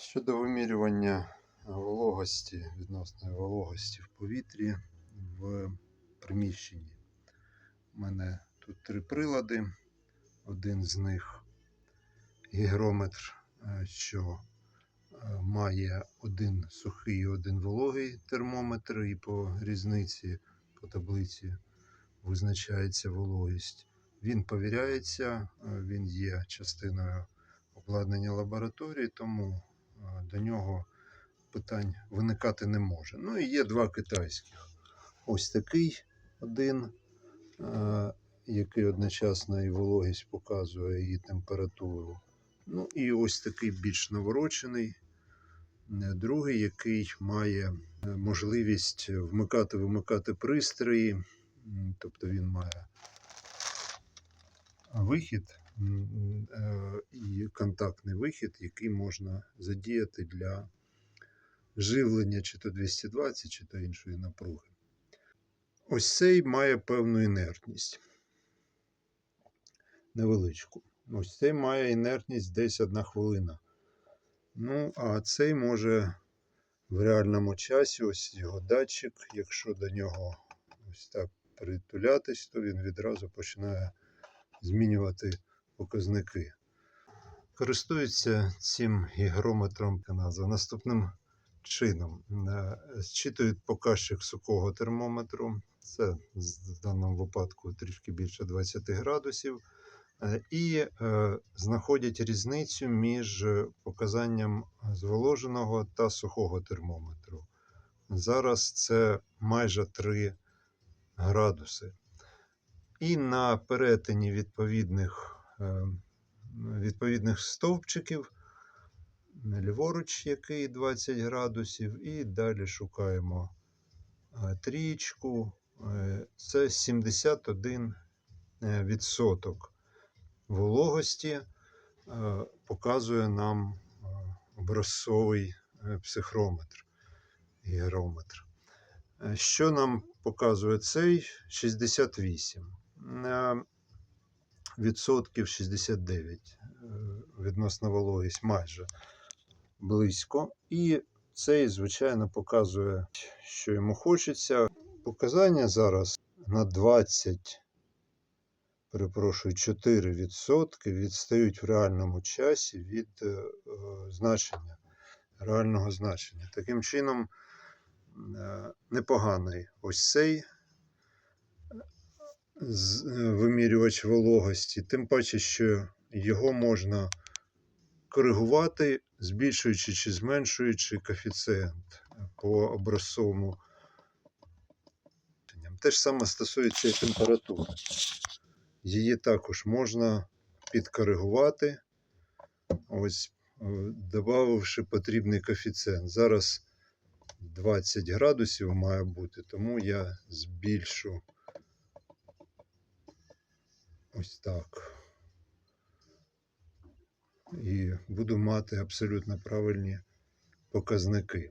Щодо вимірювання вологості, відносної вологості в повітрі в приміщенні. У мене тут три прилади. Один з них гігрометр, е, що е, має один сухий і один вологий термометр, і по різниці по таблиці визначається вологість. Він повіряється, е, він є частиною обладнання лабораторії, тому до нього питань виникати не може. Ну і є два китайських. Ось такий один, який одночасно і вологість показує, і температуру. Ну і ось такий більш наворочений, е, другий, який має е, можливість вмикати-вимикати пристрої. Тобто він має вихід і контактний вихід, який можна задіяти для живлення чи то 220, чи то іншої напруги. Ось цей має певну інертність. Невеличку. Ось цей має інертність десь одна хвилина. Ну, а цей може в реальному часі, ось його датчик, якщо до нього ось так притулятись, то він відразу починає змінювати показники. Користуються цим гігрометром назва наступним чином. Е, Зчитують показчик сухого термометру, це в даному випадку трішки більше 20 градусів, е, і е, знаходять різницю між показанням зволоженого та сухого термометру. Зараз це майже 3 градуси. І на перетині відповідних, відповідних стовпчиків, ліворуч, який 20 градусів, і далі шукаємо е, трієчку. Е, Це 71 е, відсоток вологості е, показує нам е, образцовий е, психрометр, гігрометр. Е, Що нам показує цей 68? Відсотків 69 е, відносно вологість майже близько. І цей, звичайно, показує, що йому хочеться. Показання зараз на 20, перепрошую, 4% відстають в реальному часі від е, значення, реального значення. Таким чином, е, непоганий ось цей вимірювач вологості, тим паче, що його можна коригувати, збільшуючи чи зменшуючи коефіцієнт по образцовому. Те ж саме стосується і температури. Її також можна підкоригувати, ось, е, додавши потрібний коефіцієнт. Зараз 20 градусів має бути, тому я збільшу ось так. І буду мати абсолютно правильні показники.